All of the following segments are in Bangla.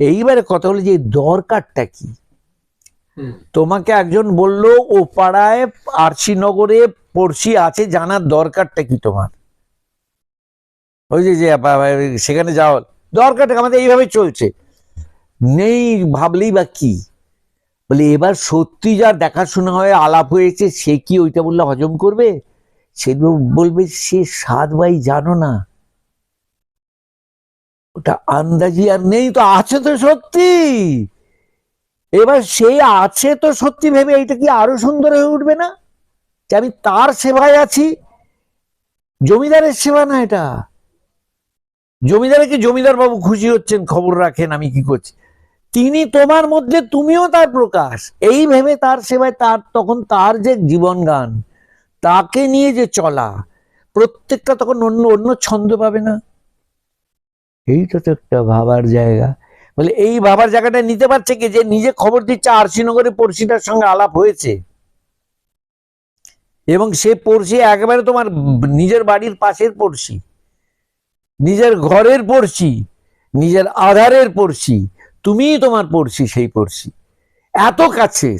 এইবারে কথা হলো যে দরকারটা কি? তোমাকে একজন বলল ও পাড়ায় আরশিনগরে পড়শি আছে জানার দরকারটা কি তোমার? ওই যে যে সেখানে যাওয়ার দরকারটা আমাদের এইভাবে চলছে। নেই ভাবলেই বা কি? বলে এবার সত্যি যার দেখাশোনা হয়ে আলাপ হয়েছে সে কি ওইটা বললে হজম করবে? সে বলবে সে সাত ভাই জানো না ওটা আন্দাজি আর নেই তো, আছে তো সত্যি। এবার সে আছে তো সত্যি ভেবে এটা কি আরও সুন্দর হয়ে উঠবে না? যে আমি তার সেবায় আছি? জমিদারের সেবা না এটা? জমিদারে কি জমিদার বাবু খুশি হচ্ছেন? খবর রাখেন আমি কি করছি? তিনি তোমার মধ্যে, তুমিও তার প্রকাশ। এই ভেবে তার সেবায় তার, তখন তার যে জীবন গান তাকে নিয়ে যে চলা, প্রত্যেকটা তখন অন্য অন্য ছন্দ পাবে না। এইটা তো একটা ভাবার জায়গা। বলে, এই ভাবার জায়গাটা নিতে পারছে কি? যে নিজে খবর দিচ্ছে আর আরশিনগরে পড়শিটার সঙ্গে আলাপ হয়েছে। এবং সে পড়শি একেবারে তোমার নিজের বাড়ির পাশের পড়শি। নিজের ঘরের পড়শি, নিজের আধারের পড়শি, তুমিই তোমার পড়শি সেই পড়শি। এত কাছে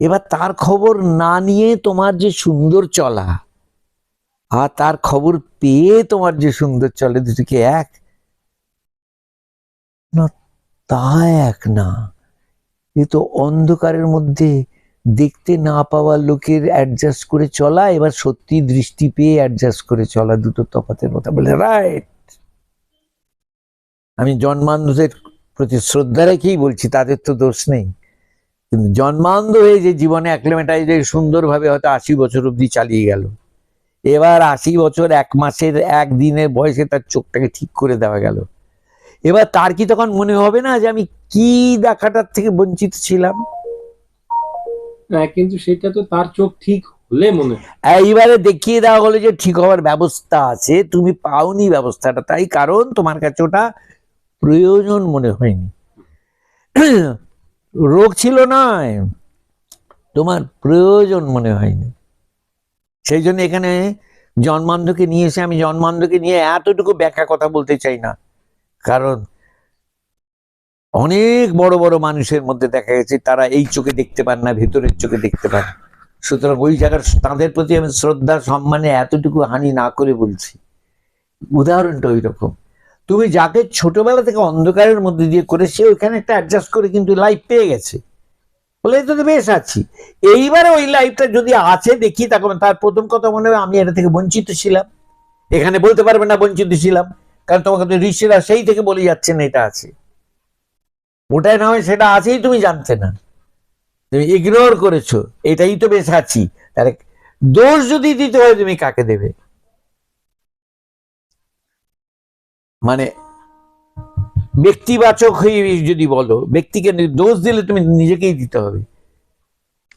এবার তার খবর না নিয়ে তোমার যে সুন্দর চলা আর তার খবর পেয়ে তোমার যে সুন্দর চলে দুটোকে এক? না, তা এক না। এ তো অন্ধকারের মধ্যে দেখতে না পাওয়া লোকের অ্যাডজাস্ট করে চলা, এবার সত্যি দৃষ্টি পেয়ে অ্যাডজাস্ট করে চলা দুটো তফাতের কথা বলে রাইট আমি জন্মান্ধদের প্রতি শ্রদ্ধা রেখেই বলছি, তাদের তো দোষ নেই। কিন্তু জন্মান্ধ হয়ে যে জীবনে অ্যাক্লেমেটাইজ সুন্দরভাবে হয়তো আশি বছর অবধি চালিয়ে গেল। এবার আশি বছর এক মাসের এক দিনের বয়সে তার চোখটাকে ঠিক করে দেওয়া গেল। এবার তার কি তখন মনে হবে না যে আমি কি দেখাটার থেকে বঞ্চিত ছিলাম? কিন্তু সেটা তো তার চোখ ঠিক হলে মনে হয়। এইবারে দেখিয়ে দেওয়া হলো যে ঠিক হওয়ার ব্যবস্থা আছে তুমি পাওনি ব্যবস্থাটা তাই কারণ তোমার কাছে ওটা প্রয়োজন মনে হয়নি। রোগ ছিল নয় তোমার প্রয়োজন মনে হয়নি। সেই জন্য এখানে জন্মান্ধকে নিয়ে এসে আমি জন্মান্ধকে নিয়ে এতটুকু ব্যাখ্যা কথা বলতে চাই না। কারণ অনেক বড় বড় মানুষের মধ্যে দেখা গেছে, তারা এই চোখে দেখতে পান না, ভেতরের চোখে দেখতে পান সুতরাং ওই জায়গার তাদের প্রতি আমি শ্রদ্ধা, সম্মানে এতটুকু হানি না করে বলছি। উদাহরণটা ওই রকম তুমি যাকে ছোটবেলা থেকে অন্ধকারের মধ্যে দিয়ে করে সে ওইখানে একটা অ্যাডজাস্ট করে কিন্তু লাইফ পেয়ে গেছে। তো তো বেশ আছি। এইবারে ওই লাইফটা যদি আছে, দেখি তখন তার প্রথম কথা মনে হবে আমি এটা থেকে বঞ্চিত ছিলাম। এখানে বলতে পারবে না বঞ্চিত ছিলাম, কারণ তোমাকে তো ঋষিরা সেই থেকে বলে যাচ্ছেন এটা আছে। ওটাই না হয় সেটা আছেই তুমি জানতে না। তুমি ইগনোর করেছ, এটাই তো বেশ আছি। তাহলে দোষ যদি দিতে হয়, তুমি কাকে দেবে? মানে ব্যক্তিবাচক হয়ে যদি বলো, ব্যক্তিকে দোষ দিলে তুমি নিজেকেই দিতে হবে।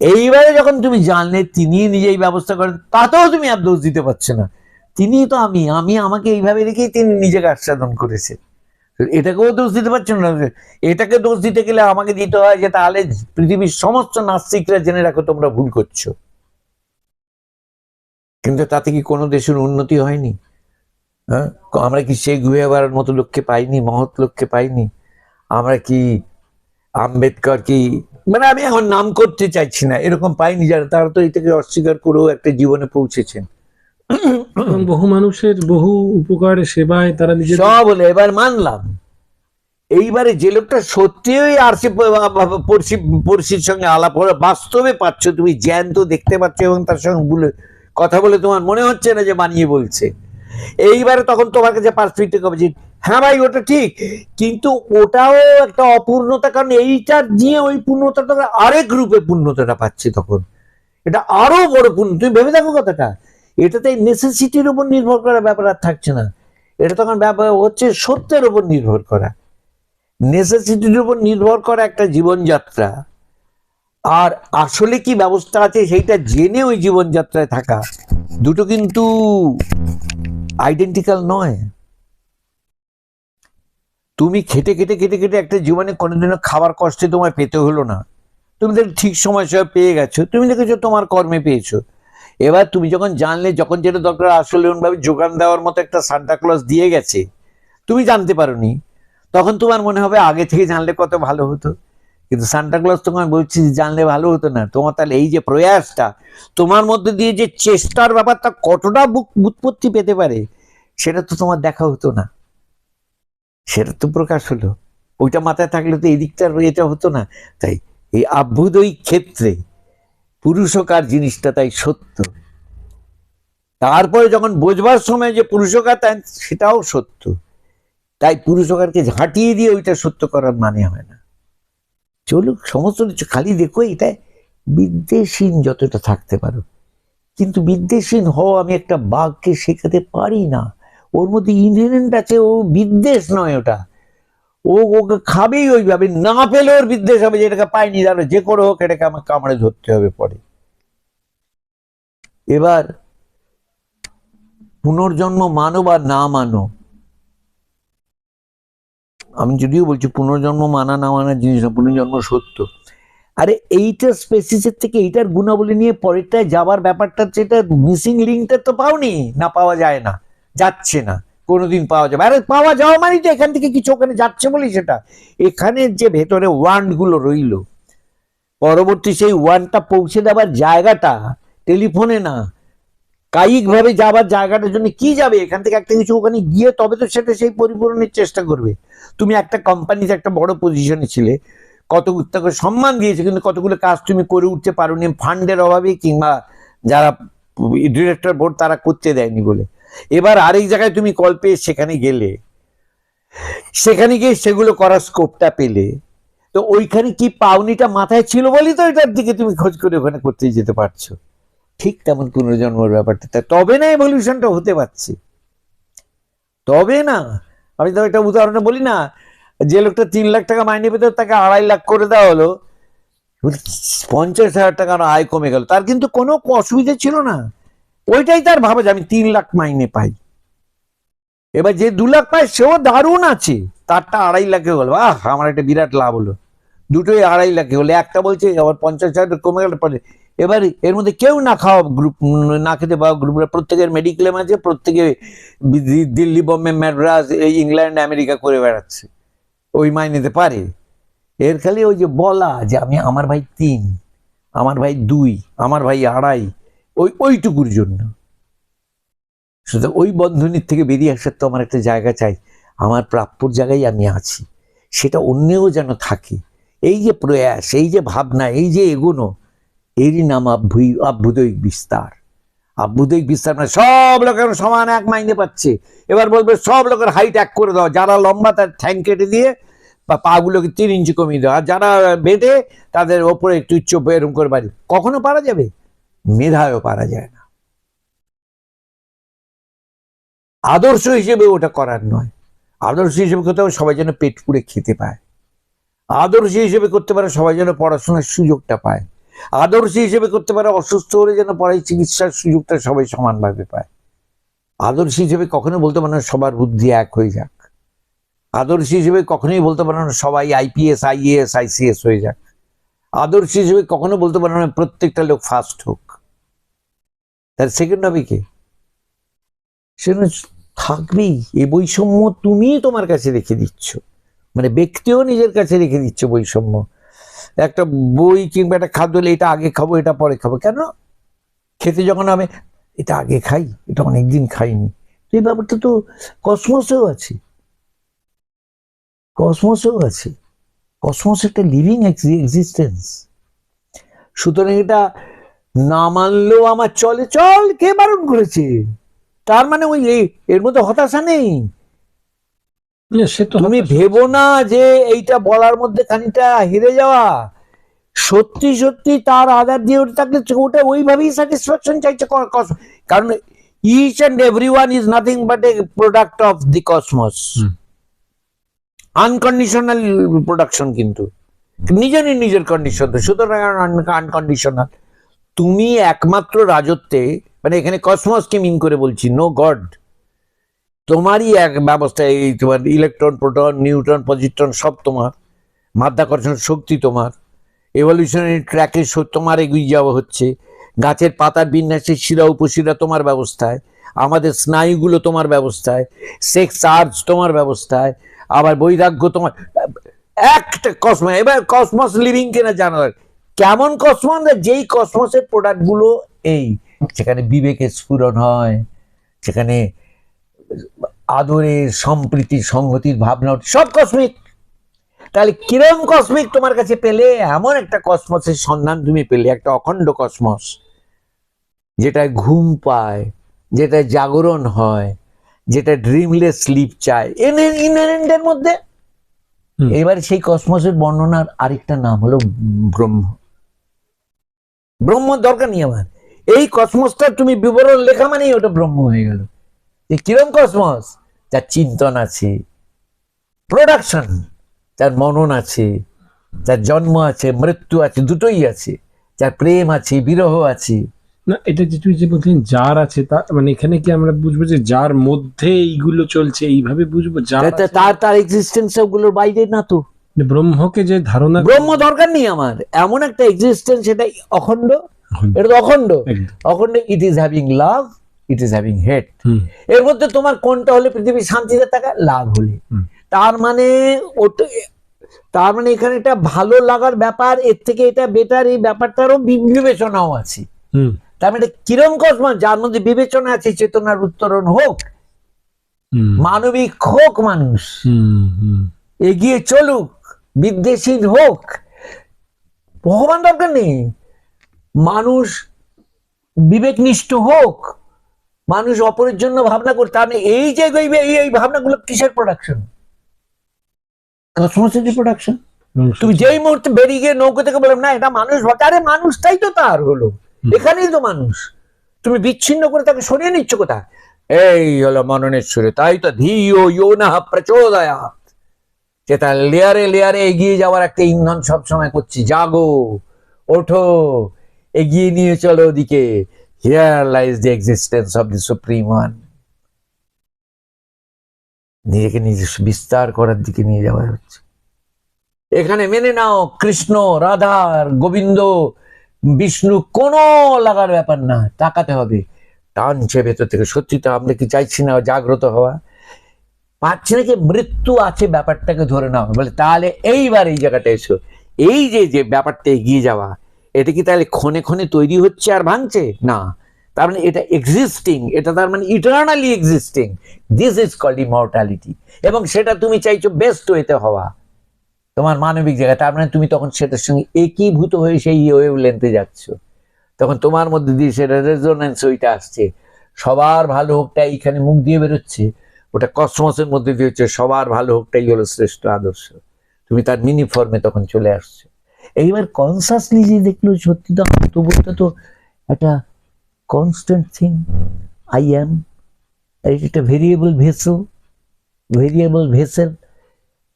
এইবারে যখন তুমি জানলে তিনি নিজেই ব্যবস্থা করেন, তাতেও তুমি আর দোষ দিতে পারছ না। তিনি তো আমি আমি আমাকে এইভাবে রেখেই তিনি নিজেকে আস্বাদন করেছেন তো এটাকেও দোষ দিতে পারছেন না। এটাকে দোষ দিতে গেলে আমাকে দিতে হয় যে, তাহলে পৃথিবীর সমস্ত নাস্তিকরা জেনে রাখো তোমরা ভুল করছ। কিন্তু তাতে কি কোনো দেশের উন্নতি হয়নি? হ্যাঁ? আমরা কি শেখ গুহেবার মতো লোককে পাইনি? মহৎ লোককে পাইনি? আমরা কি আম্বেদকর কি? মানে আমি এখন নাম করতে চাইছি না এরকম পাইনি। যারা তারা তো এটাকে অস্বীকার করেও একটা জীবনে পৌঁছেছেন। বহু মানুষের বহু উপকার সেবায় তারা নিজের সব হলো এবার মানলাম। এইবারে যে লোকটা সত্যিই আর সে পড়শি পড়শির সঙ্গে আলাপ করে বাস্তবে পাচ্ছ তুমি জ্যান্ত দেখতে পাচ্ছ এবং তার সঙ্গে বলে কথা বলে তোমার মনে হচ্ছে না যে বানিয়ে বলছে। এইবারে তখন তোমার কাছে পারফেক্ট হবে হ্যাঁ ভাই, ওটা ঠিক। কিন্তু ওটাও একটা অপূর্ণতা, কারণ এইটার নিয়ে ওই পূর্ণতাটা আরেক রূপে পূর্ণতাটা পাচ্ছে তখন। এটা আরও বড় পূর্ণ তুমি ভেবে দেখো কথাটা। এটাতে নেসেসিটির উপর নির্ভর করা ব্যাপার আর থাকছে না। এটা তখন ব্যাপার হচ্ছে সত্যের উপর নির্ভর করা। নেসেসিটির উপর নির্ভর করা একটা জীবনযাত্রা। আর আসলে কি ব্যবস্থা আছে, সেইটা জেনে ওই জীবনযাত্রায় থাকা। দুটো কিন্তু আইডেন্টিক্যাল নয়। তুমি খেটে খেটে খেটে খেটে একটা জীবনে কোনোদিনও খাবার কষ্টে তোমায় পেতে হলো না। তুমি দেখো ঠিক সময় সব পেয়ে গেছো। তুমি দেখেছ তোমার কর্মে পেয়েছ। এবার তুমি যখন জানলে, যখন যেটা দরকার আসলে ভাবে যোগান দেওয়ার মতো একটা সান্টা ক্লজ দিয়ে গেছে, তুমি জানতে পারোনি। তখন তোমার মনে হবে আগে থেকে জানলে কত ভালো হতো। কিন্তু সান্টা ক্লজ তোমায় বলছি জানলে ভালো হতো না। তোমার তাহলে এই যে প্রয়াসটা, তোমার মধ্যে দিয়ে যে চেষ্টার ব্যাপারটা কতটা বুৎপত্তি পেতে পারে, সেটা তো তোমার দেখা হতো না। সেটা তো প্রকাশ হলো। ওইটা মাথায় থাকলে তো এই দিকটা এটা হতো না। তাই এই আভ্যুদয়িক ক্ষেত্রে পুরুষকার জিনিসটা তাই সত্য। তারপরে যখন বোঝবার সময় যে পুরুষকার তাই, সেটাও সত্য। তাই পুরুষকারকে ঝাঁটিয়ে দিয়ে ওইটা সত্য করার মানে হয় না। চলুক, সমস্ত কিছু খালি দেখো এটা বিদ্বেষহীন যতটা থাকতে পারো। কিন্তু বিদ্বেষহীন হও আমি একটা বাঘকে শেখাতে পারি না। ওর মধ্যে ইনহেরেন্ট আছে, ও বিদ্বেষ নয় ওটা। ও ওকে খাবেই ওইভাবে, না পেলে ওর বিদ্বেষ হবে যেটাকে পাইনি জানো যে করে হোক এটাকে আমার কামড়ে ধরতে হবে পরে। এবার পুনর্জন্ম মানো বা না মানো আমি যদিও বলছি পুনর্জন্ম মানা না মানা জিনিস না, পুনর্জন্ম সত্য। আরে এইটা স্পেসিসের থেকে এইটার গুণাবলী নিয়ে পরেরটায় যাবার ব্যাপারটা যেটা মিসিং লিঙ্কটা তো পাওনি। না পাওয়া যায় না, যাচ্ছে না, কোনোদিন পাওয়া যাবে। আরে পাওয়া যাওয়া মানে তো এখান থেকে কিছু ওখানে যাচ্ছে বলি সেটা। এখানে যে ভেতরে ওয়ান্ডগুলো রইল, পরবর্তী সেই ওয়ানটা পৌঁছে দেওয়ার জায়গাটা টেলিফোনে না কায়িকভাবে যাবার জায়গাটার জন্য কি যাবে? এখান থেকে একটা কিছু ওখানে গিয়ে তবে তো সেটা সেই পরিপূরণের চেষ্টা করবে। তুমি একটা কোম্পানিতে একটা বড় পজিশনে ছিলে, কত তাকে সম্মান দিয়েছে, কিন্তু কতগুলো কাজ তুমি করে উঠতে পারোনি ফান্ডের অভাবে কিংবা যারা ডিরেক্টর বোর্ড তারা করতে দেয়নি বলে। এবার আরেক জায়গায় তুমি কল পেয়ে সেখানে গেলে। সেখানে গিয়ে সেগুলো করার স্কোপটা পেলে। তো ওইখানে কি পাওনিটা মাথায় ছিল বলেই তো এটার দিকে তুমি খোঁজ করে ওখানে করতে যেতে পারছ? ঠিক তেমন পুনর্জন্মের ব্যাপারটা। তবে না এভলিউশনটা হতে পারছে। তবে না। আমি তো একটা উদাহরণে বলি না, যে লোকটা তিন লাখ টাকা মাইনে পেত, তাকে আড়াই লাখ করে দেওয়া হলো। পঞ্চাশ হাজার টাকার আয় কমে গেল। তার কিন্তু কোনো অসুবিধা ছিল না। ওইটাই তার ভাবা যে আমি তিন লাখ মাইনে পাই। এবার যে দু লাখ পায়, সেও দারুণ আছে। তারটা আড়াই লাখে হলো। আহ, আমার একটা বিরাট লাভ হলো। দুটোই আড়াই লাখে হলো। একটা বলছে, আবার পঞ্চাশ হাজার কমে গেল এবার এর মধ্যে কেউ না খাওয়া গ্রুপ না খেতে পাওয়া গ্রুপরা প্রত্যেকের মেডিক্লেম আছে প্রত্যেকে দিল্লি বোম্বে ম্যাড্রাস এই ইংল্যান্ড, আমেরিকা করে বেড়াচ্ছে। ওই মাইনেতে পারে। এর খালি ওই যে বলা যে আমি, আমার ভাই তিন, আমার ভাই দুই, আমার ভাই আড়াই, ওই, ওইটুকুর জন্য। শুধু ওই বন্ধনীর থেকে বেরিয়ে আসার তো আমার একটা জায়গা চাই। আমার প্রাপ্যর জায়গায় আমি আছি। সেটা অন্যেও যেন থাকে। এই যে প্রয়াস, এই যে ভাবনা, এই যে এগোনো এরই নাম আভ্যুই আভ্যুদয়িক বিস্তার। আভ্যুদয়িক বিস্তার মানে সব লোকের সমান এক মাইনে পাচ্ছে। এবার বলবে সব লোকের হাইট এক করে দাও, যারা লম্বা তার ঠ্যাং কেটে দিয়ে বা পাগুলোকে তিন ইঞ্চি কমিয়ে দেওয়া আর যারা বেঁধে তাদের ওপরে একটু উচ্চ এরম করে বাড়ি। কখনো পারা যাবে? মেধায়ও পারা যায় না। আদর্শ হিসেবে ওটা করার নয়। আদর্শ হিসেবে করতে হবে, সবাই যেন পেট পুড়ে খেতে পায়। আদর্শ হিসেবে করতে পারে, সবাই যেন পড়াশোনার সুযোগটা পায়। আদর্শ হিসেবে করতে পারে, অসুস্থ হলে যেন পরে চিকিৎসার সুযোগটা সবাই সমানভাবে পায়। আদর্শ হিসেবে কখনো বলতে পারে সবার বুদ্ধি এক হয়ে যাক। আদর্শ হিসেবে কখনোই বলতে পারে না সবাই আইপিএস আইএএস আইসিএস হয়ে যাক। আদর্শ হিসেবে কখনো বলতে পারে না প্রত্যেকটা লোক ফার্স্ট হোক। তার সেকেন্ড হবে কে? সেটা থাকবেই এই বৈষম্য তুমি তোমার কাছে রেখে দিচ্ছ। মানে ব্যক্তিও নিজের কাছে রেখে দিচ্ছে বৈষম্য। একটা বই কিংবা একটা খাদ্য হলে এটা আগে খাব, এটা পরে খাব। কেন? খেতে যখন আমি, এটা আগে খাই, এটা অনেকদিন খাইনি। এই ব্যাপারটা তো কসমসেও আছে। কসমসেও আছে। কসমস একটা লিভিং এক্সিস্টেন্স সুতরাং এটা না মানলেও আমার চলে, চল, কে বারণ করেছে? তার মানে ওই এর মধ্যে হতাশা নেই। তুমি। ভেবো না যে এইটা বলার মধ্যে খানিকটা হেরে যাওয়া। সত্যি সত্যি তার আধার দিয়ে ওটা থাকলে ওটা ওইভাবেই স্যাটিসফ্যাকশন চাইছে কারণ each and every one is nothing but a product of the cosmos unconditional production কিন্তু। নিজেরই নিজের কন্ডিশন তো সুতরাং আনকন্ডিশনাল তুমি একমাত্র রাজত্বে মানে এখানে কসমস কসমসকে মিন করে বলছি নো গড তোমারই এক ব্যবস্থা এই তোমার ইলেকট্রন, প্রোটন, নিউট্রন পজিট্রন সব তোমার। মাধ্যাকর্ষণ শক্তি তোমার। এভলিউশনারি ট্র্যাকে তোমার এগিয়ে যাওয়া হচ্ছে। গাছের পাতার বিন্যাসে শিরা, উপশিরা তোমার ব্যবস্থায়। আমাদের স্নায়ুগুলো তোমার ব্যবস্থায়। সেক্স চার্জ তোমার ব্যবস্থায়। আবার বৈরাগ্য তোমার একটা কসমস এবার কসমস লিভিং কিনা জানা। কেমন কসমস যেই কসমসের প্রোডাক্টগুলো এই, যেখানে বিবেকের স্ফুরণ হয়, যেখানে আদরের সম্প্রীতি সংহতির ভাবনা সব কসমিক তাহলে কিরম কসমিক তোমার কাছে পেলে? এমন একটা কসমসের সন্ধান তুমি পেলে একটা অখণ্ড কসমস যেটা ঘুম পায় যেটা জাগরণ হয় যেটা ড্রিমলেস স্লিপ চায়। ইনহেরেন্টের মধ্যে। এবার সেই কসমসের বর্ণনার আরেকটা নাম হলো ব্রহ্ম। ব্রহ্ম দরকার নেই আমার। এই কসমসটা তুমি বিবরণ লেখা মানেই ওটা ব্রহ্ম হয়ে গেল। যে কিরম কসমস? যার চিন্তন আছে প্রোডাকশন যার মনন আছে যার জন্ম আছে মৃত্যু আছে দুটোই আছে যার প্রেম আছে বিরহ আছে। না এটা যে তুই যে বলছেন যার আছে তা মানে এখানে কি আমরা বুঝব যে যার মধ্যে এইগুলো চলছে এইভাবে বুঝব যার তার তার এক্সিস্টেন্স ওগুলোর বাইরে না তো। ব্রহ্মকে যে ধারণা ব্রহ্ম দরকার নেই আমার। এমন একটা এক্সিস্টেন্স অখণ্ড। অখণ্ড। এটা তো অখণ্ড। অখণ্ড it is having love it is having hmm, এর মধ্যে তোমার কোনটা হলে পৃথিবীর শান্তিতে থাকা? লাভ হলে। তার মানে ওটা তার মানে এখানে একটা ভালো লাগার ব্যাপার এর থেকে এটা বেটার এই ব্যাপারটারও বিবেচনাও আছে। তার মানে কিরম কসমস যার মধ্যে বিবেচনা আছে চেতনার উত্তরণ হোক মানবিক হোক মানুষ এগিয়ে চলুক বিদ্বেষীন হোক ভগবান দরকার নেই। মানুষ বিবেকনিষ্ঠ হোক মানুষ অপরের জন্য ভাবনা করতে আমি এই যে এই এই- এই ভাবনাগুলো কিসের প্রোডাকশন প্রোডাকশন তুমি যেই মুহূর্তে বেরিয়ে গিয়ে নৌকো থেকে বললাম না এটা মানুষ আরে মানুষটাই তো তার হলো। এখানেই তো মানুষ। তুমি বিচ্ছিন্ন করে তাকে সরিয়ে নিচ্ছ কোথায়? এই হলো মননের সুরে তাই তো ধিও না প্রচোদয়াত যেটা লেয়ারে লেয়ারে এগিয়ে যাওয়ার একটা ইন্ধন সবসময় করছি। জাগো ওঠো এগিয়ে নিয়ে চলো ওদিকে। Here lies the existence of the supreme one নিজেকে নিজে বিস্তার করার দিকে নিয়ে যাওয়া হচ্ছে। এখানে মেনে নাও, কৃষ্ণ, রাধার, গোবিন্দ, বিষ্ণু, কোনো লাগার ব্যাপার না, তাকাতে হবে। টানছে ভেতর থেকে, সত্যি তো আমরা কি চাইছি না জাগ্রত হওয়া? পাচ্ছি না যে মৃত্যু আছে, ব্যাপারটাকে ধরে নাও। বলে, তাহলে এইবার এই জায়গাটা এসো। এই যে যে ব্যাপারটা এগিয়ে যাওয়া এটা কি তাহলে ক্ষণে ক্ষণে তৈরি হচ্ছে আর ভাঙছে? না। তার মানে এটা এক্সিস্টিং এটা তার মানে eternally existing this is called immortality এবং সেটা তুমি চাইছো বেস্ট ওয়েতে হওয়া। তোমার মানবিক জায়গা। তার মানে তুমি তখন সেটার সঙ্গে একীভূত হয়ে সেই ওয়েভ লেন্থে যাচ্ছ। তখন তোমার মধ্যে দিয়ে সেটা রেজোনেন্স ওইটা আসছে। সবার ভালো হোকটা এইখানে মুখ দিয়ে বেরোচ্ছে। ওটা কসমসের মধ্যে দিয়ে হচ্ছে, সবার ভালো হোকটাই হলো শ্রেষ্ঠ আদর্শ। তুমি তার মিনি ফর্মে তখন চলে আসছো। এইবার কনসাসলি যে দেখল, সত্যি তো আত্মবোধটা তো একটা কনস্ট্যান্ট থিং আই অ্যাম এটা variable vessel variable vessel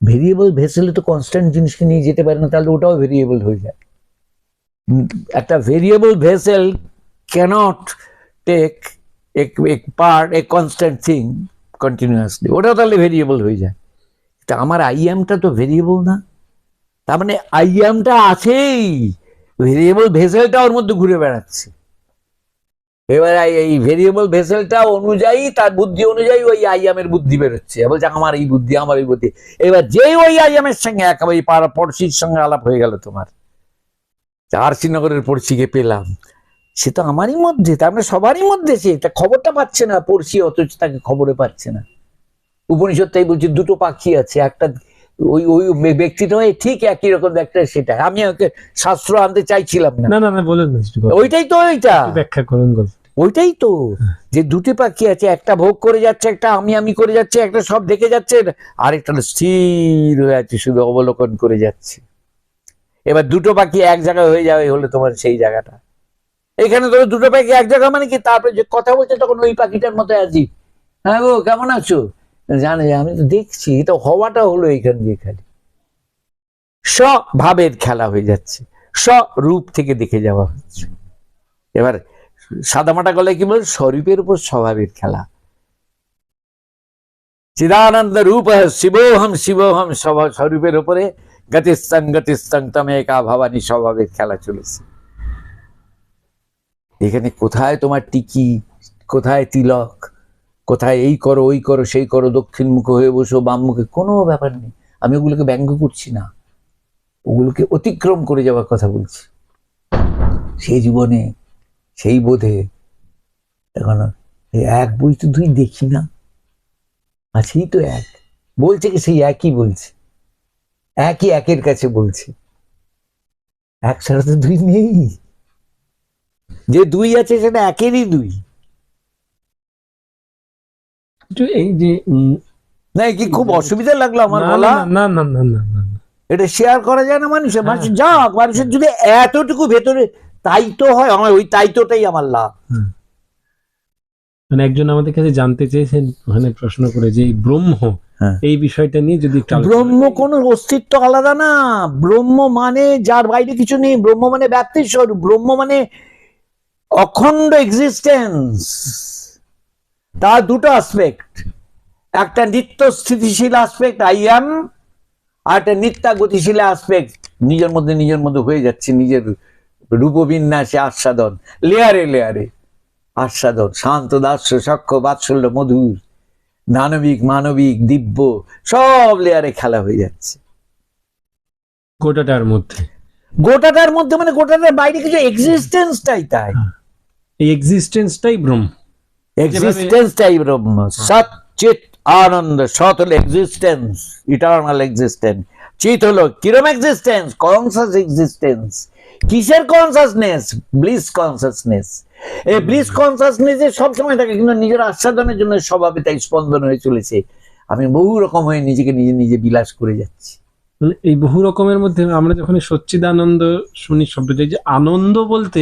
variable ভেসেলে তো কনস্ট্যান্ট জিনিসকে নিয়ে যেতে পারে না, তাহলে ওটাও ভেরিয়েবল হয়ে যায়। একটা ভেরিয়েবল ভেসেল ক্যানট টেক এক part a constant thing continuously ওটাও তাহলে ভেরিয়েবল হয়ে যায়। তা আমার আইএমটা তো ভেরিয়েবল না। তার মানে আইএমটা আছেই। ভেরিয়েবল ভেসেলটা ওর মধ্যে ঘুরে বেড়াচ্ছে। এবার এই- ভেরিয়েবল ভেসেলটা অনুযায়ী, তার বুদ্ধি অনুযায়ী ওই আইএমের বুদ্ধি বেরোচ্ছে। বলছে, আমার এই বুদ্ধি, আমার এই বুদ্ধি। এবার যেই ওই আইএমের সঙ্গে একেবারে পাড়া পড়শির সঙ্গে আলাপ হয়ে গেল তোমার। আর শ্রীনগরের পড়শিকে পেলাম। সে তো আমারই মধ্যে, তার মানে সবারই মধ্যে সে। তা খবরটা পাচ্ছে না, পড়শি অথচ তাকে খবরে পাচ্ছে না। উপনিষদ তাই বলছি, দুটো পাখি আছে, একটা ওই ওই ব্যক্তিটা হয় ঠিক একই রকম একটা সেটা। আমি ওকে শাস্ত্র আনতে চাইছিলাম না। না না বলেন একটু। ওইটাই তো ওইটা ব্যাখ্যা করুন ওইটাই তো। যে দুটি পাখি আছে একটা ভোগ করে যাচ্ছে একটা আমি আমি করে যাচ্ছে একটা সব দেখে যাচ্ছে আরেকটা হলো স্থির হয়ে আছে শুধু অবলোকন করে যাচ্ছে। এবার দুটো পাখি এক জায়গায় হয়ে যাবে হলে তোমার সেই জায়গাটা। এখানে ধরো দুটো পাখি এক জায়গা মানে কি? তারপরে যে কথা বলছে তখন ওই পাখিটার মতো আছি। হ্যাঁ গো কেমন আছো? জানে আমি তো দেখছি এটা হওয়াটা হলো এখান দিয়ে খালি। স্বভাবের খেলা হয়ে যাচ্ছে, স্বরূপ থেকে দেখে যাওয়া হচ্ছে। এবার সাদামাটা গলায় কি বল? স্বরূপের উপর স্বভাবের খেলা। চিদানন্দ রূপ শিবোহম শিবোহম স্বভাব স্বরূপের উপরে গতিস্তং গতিস্তং তমে একা ভবানী স্বভাবের খেলা চলেছে। এখানে কোথায় তোমার টিকি? কোথায় তিলক? কোথায় এই করো, ওই করো, সেই করো দক্ষিণ মুখে হয়ে বসো বাম মুখে কোনো ব্যাপার নেই। আমি ওগুলোকে ব্যঙ্গ করছি না। ওগুলোকে অতিক্রম করে যাওয়ার কথা বলছি। সেই জীবনে, সেই বোধে, এখন এক বই তো দুই দেখি না। আছেই তো এক। বলছে কি সেই একই বলছে। একই একের কাছে বলছে। এক ছাড়া তো দুই নেই। যে দুই আছে সেটা একেরই দুই। এই যে না কি খুব অসুবিধা লাগল আমার বলা না না না না না না না। এটা শেয়ার করা যায় না মানুষের হ্যাঁ। মানুষ যাক মানুষের যদি এতটুকু ভেতরে তাই তো হয় আমার ওই তাইতোটাই আমার লাভ মানে একজন আমাদের কাছে জানতে চেয়েছেন প্রশ্ন করে যে ব্রহ্ম হ্যাঁ। এই বিষয়টা নিয়ে যদি ব্রহ্ম। কোনো অস্তিত্ব আলাদা না ব্রহ্ম মানে যার বাইরে কিছু নেই ব্রহ্ম মানে স্বরূপ ব্রহ্ম মানে অখণ্ড এক্সিস্টেন্স তার দুটো আসপেক্ট একটা নিত্য স্থিতিশীল আসপেক্ট আই এম আর একটা নিত্যা গতিশীল আসপেক্ট নিজের মধ্যে নিজের মধ্যে হয়ে যাচ্ছে নিজের রূপবিন্যাসে আস্বাদন। লেয়ারে লেয়ারে আস্বাদন শান্ত দাস্য সক্ষ বাৎসল্য মধুর দানবিক মানবিক দিব্য সব লেয়ারে খেলা হয়ে যাচ্ছে। গোটাটার মধ্যে। গোটাটার মধ্যে মানে গোটাটার বাইরে কিছু এক্সিস্টেন্সটাই তাই। এই এক্সিস্টেন্সটাই ব্রহ্ম। এক্সিস্টেন্সটাই ব্রহ্ম সৎ চিত আনন্দ সৎ হলো এক্সিস্টেন্স ইটার্নাল এক্সিস্টেন্স চিত হলো কিরম এক্সিস্টেন্স কনসাস এক্সিস্টেন্স কিসের কনসাসনেস ব্লিস কনসাসনেস এই ব্লিস কনসাসনেস সব সময় থাকে কিন্তু নিজের আস্বাদনের জন্য স্বভাবে তাই স্পন্দন হয়ে চলেছে। আমি বহু রকম হয়ে নিজেকে নিজে নিজে বিলাস করে যাচ্ছি। এই বহু রকমের মধ্যে আমরা যখন সচ্চিদানন্দ শুনি শব্দটা যে আনন্দ বলতে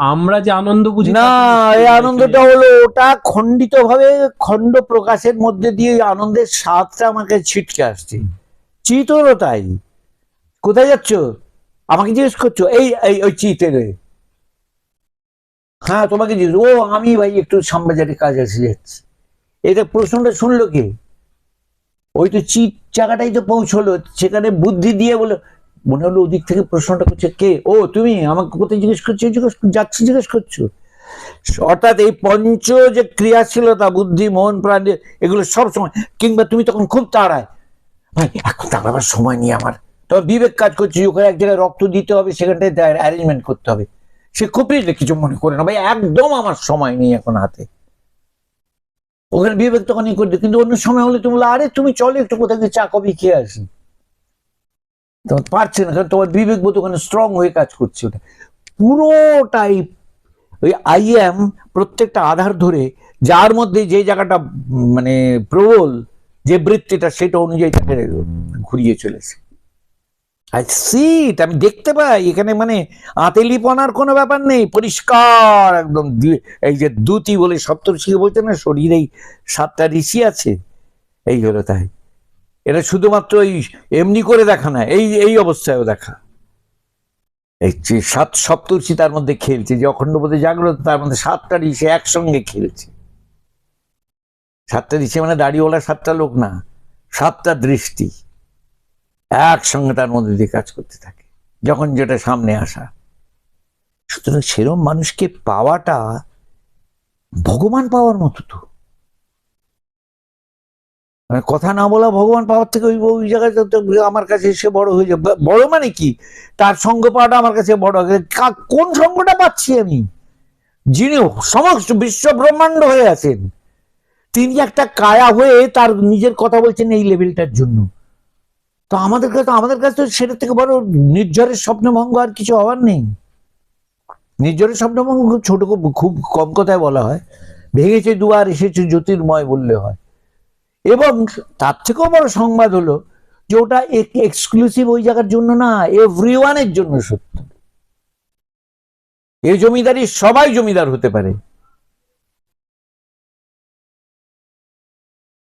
আমরা যে আনন্দ বুঝি না এই আনন্দটা হলো ওটা খণ্ডিত ভাবে খণ্ড প্রকাশের মধ্যে দিয়ে আনন্দের স্বাদটা আমাকে ছিটকে আসছে। চিত হলো তাই। কোথায় যাচ্ছ? আমাকে জিজ্ঞেস করছ এই এই ওই চিতের হ্যাঁ তোমাকে জিজ্ঞেস ও আমি ভাই একটু শ্যামবাজারে কাজ এসে যাচ্ছি। এটা প্রশ্নটা শুনলো কে? ওই তো চিত জায়গাটাই তো পৌঁছলো সেখানে বুদ্ধি দিয়ে বলে মনে হলো ওদিক থেকে প্রশ্নটা করছে, কে? ও, তুমি আমাকে কোথায় জিজ্ঞেস করছ? জিজ্ঞেস যাচ্ছি জিজ্ঞেস করছ। অর্থাৎ এই পঞ্চ যে ক্রিয়াশীলতা, বুদ্ধি, মন, প্রাণ, এগুলো সব সময়, কিংবা তুমি তখন খুব তাড়ায়। ভাই, এখন তাড়াবার সময় নেই আমার। তবে বিবেক কাজ করছি, ওখানে এক জায়গায় রক্ত দিতে হবে, সেখানটায় অ্যারেঞ্জমেন্ট করতে হবে। সে খুবই কিছু মনে করে না, ভাই, একদম আমার সময় নেই এখন হাতে। ওখানে বিবেক তখন ই করতে কিন্তু অন্য সময় হলে তুমি আরে, তুমি চলো, একটু কোথাও গিয়ে চা, কফি খেয়ে আসি। তোমার পারছে না, কারণ তোমার বিবেক বোধ ওখানে স্ট্রং হয়ে কাজ করছে ওটা। পুরোটাই ওই আইএম প্রত্যেকটা আধার ধরে, যার মধ্যে যে জায়গাটা মানে প্রবল, যে বৃত্তিটা, সেটা অনুযায়ী তাকে ঘুরিয়ে চলেছে। আই সিট আমি দেখতে পাই, এখানে মানে আতেলিপনার কোনো ব্যাপার নেই, পরিষ্কার একদম এই যে দুতি বলে সপ্তর্ষিকে বলছে না, শরীরেই সাতটা ঋষি আছে, এই হলো তাই। এটা শুধুমাত্র এই এমনি করে দেখা না, এই এই অবস্থায়ও দেখা। এই সাত সপ্তর্ষি তার মধ্যে খেলছে, যে অখণ্ডপদে জাগ্রত, তার মধ্যে সাতটা ঋষি একসঙ্গে খেলছে। সাতটা ঋষি মানে দাড়িওয়ালা সাতটা লোক না, সাতটা দৃষ্টি একসঙ্গে তার মধ্যে দিয়ে কাজ করতে থাকে, যখন যেটা সামনে আসা। সুতরাং সেরম মানুষকে পাওয়াটা ভগবান পাওয়ার মতো তো। মানে কথা না বলা ভগবান পাওয়ার থেকে ওই ওই তো আমার কাছে এসে বড় হয়ে যাবে। বড় মানে কি? তার সঙ্গ পাওয়াটা আমার কাছে বড়। হয়ে- কোন সঙ্গটা পাচ্ছি আমি? যিনি সমস্ত বিশ্ব ব্রহ্মাণ্ড হয়ে আছেন। তিনি একটা কায়া হয়ে তার নিজের কথা বলছেন এই লেভেলটার জন্য। তো আমাদের কাছে আমাদের কাছে তো সেটা থেকে বড় নির্ঝরের স্বপ্নভঙ্গ আর কিছু হওয়ার নেই। নির্ঝরের স্বপ্নভঙ্গ খুব ছোট খুব কম কথায় বলা হয়। ভেঙেছে দুয়ার, এসেছে জ্যোতির্ময় বললে হয়। এবং তার থেকেও বড় সংবাদ হলো যে ওটা এক্সক্লুসিভ ওই জায়গার জন্য না এভরি ওয়ানের জন্য সত্য। এই জমিদারি সবাই জমিদার হতে পারে।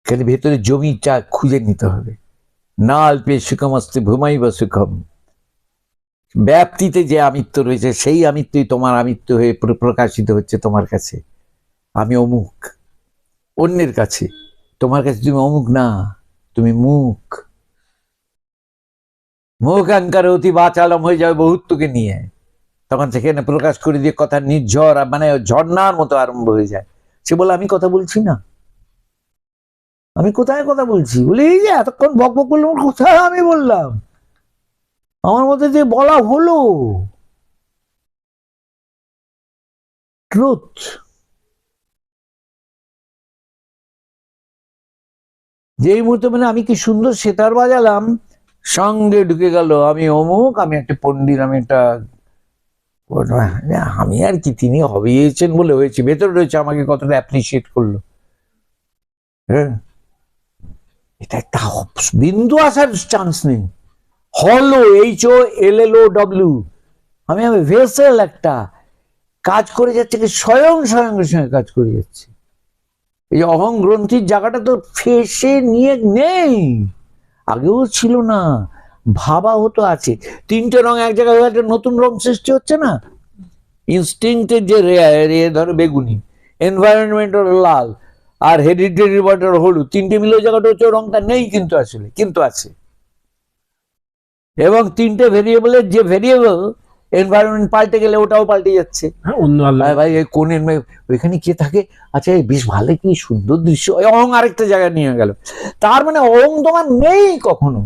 এখানে ভেতরে জমিটা খুঁজে নিতে হবে। না অল্পে সুখম আসতে ভূমাই বা সুখম। ব্যাপ্তিতে যে আমিত্ব রয়েছে, সেই আমিত্বই তোমার আমিত্ব হয়ে প্রকাশিত হচ্ছে তোমার কাছে। আমি অমুক, অন্যের কাছে। তোমার কাছে তুমি অমুক না, তুমি মুখ। মুখ অঙ্কার অতি বাচালম হয়ে যাবে বহুত্বকে নিয়ে। তখন সেখানে প্রকাশ করে দিয়ে কথা নির্ঝর মানে ঝর্ণার মতো আরম্ভ হয়ে যায়। সে বলে, আমি কথা বলছি না। আমি কোথায় কথা বলছি? বলি, এই যে এতক্ষণ বক বক করলাম কোথায় আমি বললাম? আমার মধ্যে যে বলা হলো। ট্রুথ যেই মুহূর্তে মানে আমি কি সুন্দর সেতার বাজালাম, সঙ্গে ঢুকে গেল আমি অমুক, আমি একটা পণ্ডিত, আমি একটা আমি আর কি, তিনি হবেছেন বলে হয়েছে, ভেতরে রয়েছে আমাকে কতটা অ্যাপ্রিসিয়েট করল। হ্যাঁ? এটা একটা বিন্দু আসার চান্স নেই। হলো এইচ ও এল এল ও ডব্লিউ আমি আমি ভেসেল একটা। কাজ করে যাচ্ছে কি, স্বয়ং স্বয়ং সঙ্গে কাজ করে যাচ্ছে। এই অহং গ্রন্থির জায়গাটা তো ফেসে নিয়ে নেই। আগেও ছিল না, ভাবা হতো আছে। তিনটে রং এক জায়গায় একটা নতুন রং সৃষ্টি হচ্ছে না? ইনস্টিংক্টের যে রে ধরো বেগুনি এনভায়রনমেন্ট লাল, আর হেরিটেরি ওয়াটার হলুদ, তিনটে মিলে জায়গাটা হচ্ছে রংটা নেই কিন্তু আসলে, কিন্তু আছে। এবং তিনটে ভেরিয়েবলের যে ভেরিয়েবল এনভায়রনমেন্ট পাল্টে গেলে ওটাও পাল্টে যাচ্ছে। হ্যাঁ অন্য আল্লাহ। ভাই কোণের ওইখানে কে থাকে? আচ্ছা বেশ ভালো কি সুন্দর দৃশ্য। অহং আরেকটা জায়গায় নিয়ে গেল। তার মানে অহং তোমার নেই কখনো।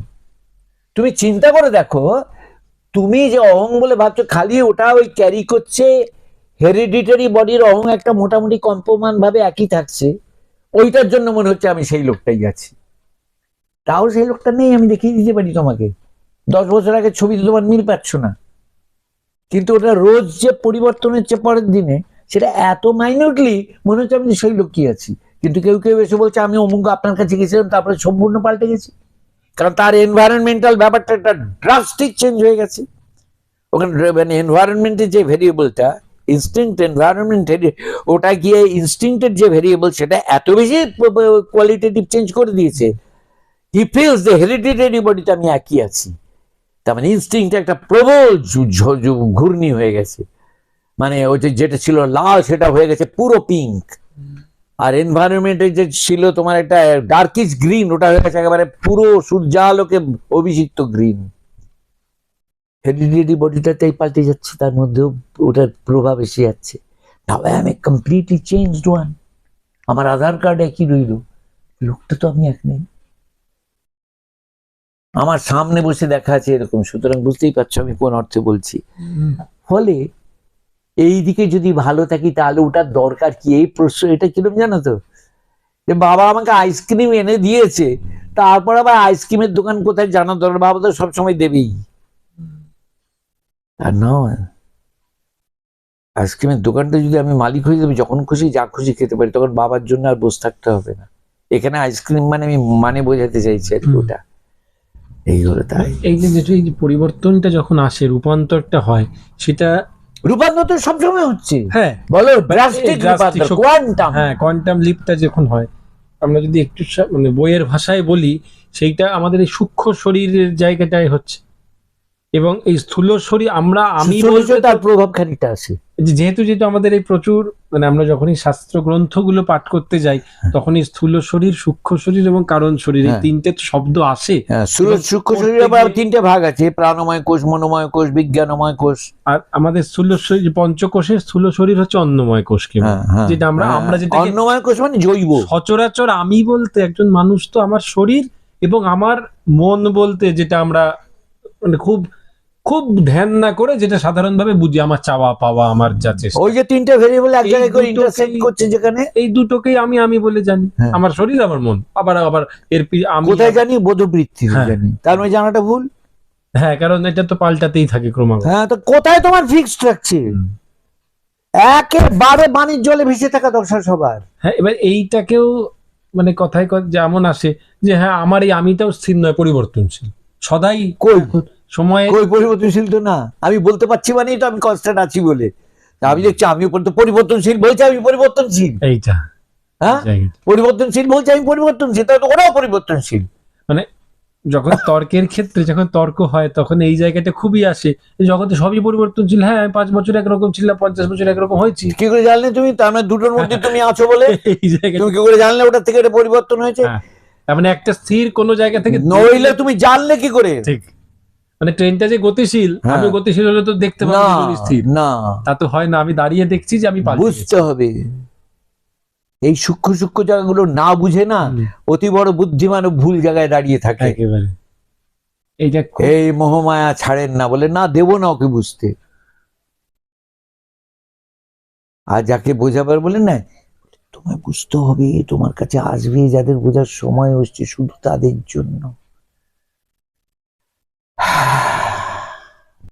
তুমি চিন্তা করে দেখো তুমি যে অহং বলে ভাবছ খালি ওটা ওই ক্যারি করছে হেরিডিটারি বডির অহং একটা মোটামুটি কম্পমান ভাবে একই থাকছে ওইটার জন্য মনে হচ্ছে আমি সেই লোকটাই আছি। তাও সেই লোকটা নেই আমি দেখিয়ে দিতে পারি তোমাকে। দশ বছর আগে ছবিতে তোমার মিল পাচ্ছ না। কিন্তু ওটা রোজ যে পরিবর্তন হচ্ছে পরের দিনে, সেটা এত মাইনিউটলি মনে হচ্ছে আমি সেই লোকই আছি। কিন্তু কেউ কেউ এসে বলছে, আমি অমুক আপনার কাছে গেছিলাম তারপরে সম্পূর্ণ পাল্টে গেছি। কারণ তার এনভায়রনমেন্টাল ব্যাপারটা একটা ড্রাস্টিক চেঞ্জ হয়ে গেছে। ওখানে মানে এনভায়রনমেন্টের যে ভেরিয়েবলটা ইনস্টিংক্ট এনভায়রনমেন্ট ওটা গিয়ে ইনস্টিংক্টের যে ভেরিয়েবল সেটা এত বেশি কোয়ালিটেটিভ চেঞ্জ করে দিয়েছে। হি ফিলস দ্য হেরিডিটারি বডিতে আমি একই আছি। তার মানে ইনস্টিংক্ট একটা প্রবল ঘূর্ণি হয়ে গেছে। মানে ওই যেটা ছিল লাল, সেটা হয়ে গেছে পুরো পিঙ্ক আর এনভায়রনমেন্টে যে ছিল তোমার একটা ডার্কিশ গ্রিন ওটা হয়ে গেছে একেবারে পুরো সূর্যালোকে অভিষিক্ত গ্রিন হেরিডিটি বডিটাতেই পাল্টে যাচ্ছে, তার মধ্যেও ওটার প্রভাব এসে যাচ্ছে। Now I am a completely changed one আমার আধার কার্ড একই রইল। লোকটা তো আমি এক নেই। আমার সামনে বসে দেখা আছে এরকম। সুতরাং বুঝতেই পারছ আমি কোন অর্থে বলছি। ফলে এই দিকে যদি ভালো থাকি তাহলে ওটার দরকার কি? এই প্রশ্ন এটা কীরকম জানো তো? যে বাবা আমাকে আইসক্রিম এনে দিয়েছে তারপর আবার আইসক্রিমের দোকান কোথায় জানার দরকার বাবা তো সবসময় দেবেই। আর নয় আইসক্রিমের দোকানটা যদি আমি মালিক হয়ে যাবে যখন খুশি যা খুশি খেতে পারি তখন বাবার জন্য আর বসে থাকতে হবে না। এখানে আইসক্রিম মানে আমি মানে বোঝাতে চাইছি আর কি ওটা। এই হলো তাই। এই যে যেটা এই যে পরিবর্তনটা যখন আসে রূপান্তরটা হয় সেটা রূপান্তর তো সবসময় হচ্ছে। হ্যাঁ। বলো ড্রাস্টিক রূপান্তর কোয়ান্টাম হ্যাঁ কোয়ান্টাম লিপটা যখন হয় আমরা যদি একটু মানে বইয়ের ভাষায় বলি সেইটা আমাদের এই সূক্ষ্ম শরীরের জায়গাটাই হচ্ছে। এবং এই স্থূল শরীর আমরা আমি তার প্রভাব খানিকটা আছে। যেহেতু যেহেতু আমাদের এই প্রচুর মানে আমরা যখনই শাস্ত্র গ্রন্থগুলো পাঠ করতে যাই তখনই স্থূল শরীর সূক্ষ্ম শরীর এবং কারণ শরীর এই হ্যাঁ। তিনটে শব্দ আসে। হ্যাঁ, সূক্ষ্ম শরীরে আবার তিনটে ভাগ আছে প্রাণময় কোষ মনোময় কোষ বিজ্ঞানময় কোষ। আর আমাদের স্থূল শরীর পঞ্চকোষের স্থূল শরীর হচ্ছে অন্নময়। হ্যাঁ, হ্যাঁ, যেটা আমরা হ্যাঁ, আমরা যেটাকে অন্নময় কোষ মানে জৈব। সচরাচর আমি বলতে একজন মানুষ তো আমার শরীর এবং আমার মন বলতে যেটা আমরা মানে খুব খুব ধ্যান না করে যেটা সাধারণভাবে বুঝি আমার চাওয়া পাওয়া আমার যা চেষ্টা। ওই যে তিনটে ভেরিয়েবল এক জায়গায় করে ইন্টারসেক্ট করছে যেখানে? এই দুটোকেই আমি আমি বলে জানি। হ্যাঁ। আমার শরীর আমার মন। আবার আবার এর আমি কোথায় জানি? বোধবৃত্তি হ্যাঁ। জানি। তার মানে জানাটা ভুল? হ্যাঁ কারণ এটা তো পাল্টাতেই থাকে ক্রমাগত। হ্যাঁ তো কোথায় তোমার ফিক্সড রাখছে হুম। একেবারে বাণিজ্য জলে ভেসে থাকা দরকার সবার। হ্যাঁ এবার এইটাকেও মানে কথায় কথা যেমন আসে যে হ্যাঁ আমার এই আমিটাও স্থির নয় পরিবর্তনশীল। সদাই কই? সময়ে কই পরিবর্তনশীল তো না। আমি বলতে পারছি মানেই তো আমি কনস্ট্যান্ট আছি বলে। আমি দেখছি আমি তো পরিবর্তনশীল বলছি আমি পরিবর্তনশীল। এইটা। হ্যাঁ? পরিবর্তনশীল বলছি আমি পরিবর্তনশীল। তাহলে ওরাও পরিবর্তনশীল। যখন তর্কের ক্ষেত্রে যখন তর্ক হয় তখন এই জায়গাটা খুবই আসে। যে জগতে সবই পরিবর্তনশীল। হ্যাঁ আমি পাঁচ বছর একরকম ছিলাম পঞ্চাশ বছর একরকম হয়েছি। কি করে জানলে তুমি? তার মানে দুটোর মধ্যে তুমি আছো বলে? এই জায়গাটা। তুমি কি করে জানলে ওটা থেকে এটা পরিবর্তন হয়েছে? হ্যাঁ। মানে একটা স্থির কোনো জায়গা থেকে নইলে তুমি জানলে কি করে? ঠিক। মানে ট্রেনটা যে গতিশীল হ্যাঁ। আমি গতিশীল হলে তো দেখতে পাবো স্থির। না। তা তো হয় না আমি দাঁড়িয়ে দেখছি যে আমি বুঝতে হবে। এই সূক্ষ্ম সূক্ষ্ম জায়গাগুলো না বুঝে না অতি বড় বুদ্ধিমান ভুল জায়গায় দাঁড়িয়ে থাকে। একেবারে। এইটা এই মোহমায়া ছাড়েন না বলে না দেবো না ওকে বুঝতে। আর যাকে বোঝাবার বলে না তোমায় বুঝতে হবে তোমার কাছে আসবে যাদের বোঝার সময় হচ্ছে শুধু তাদের জন্য। Ah.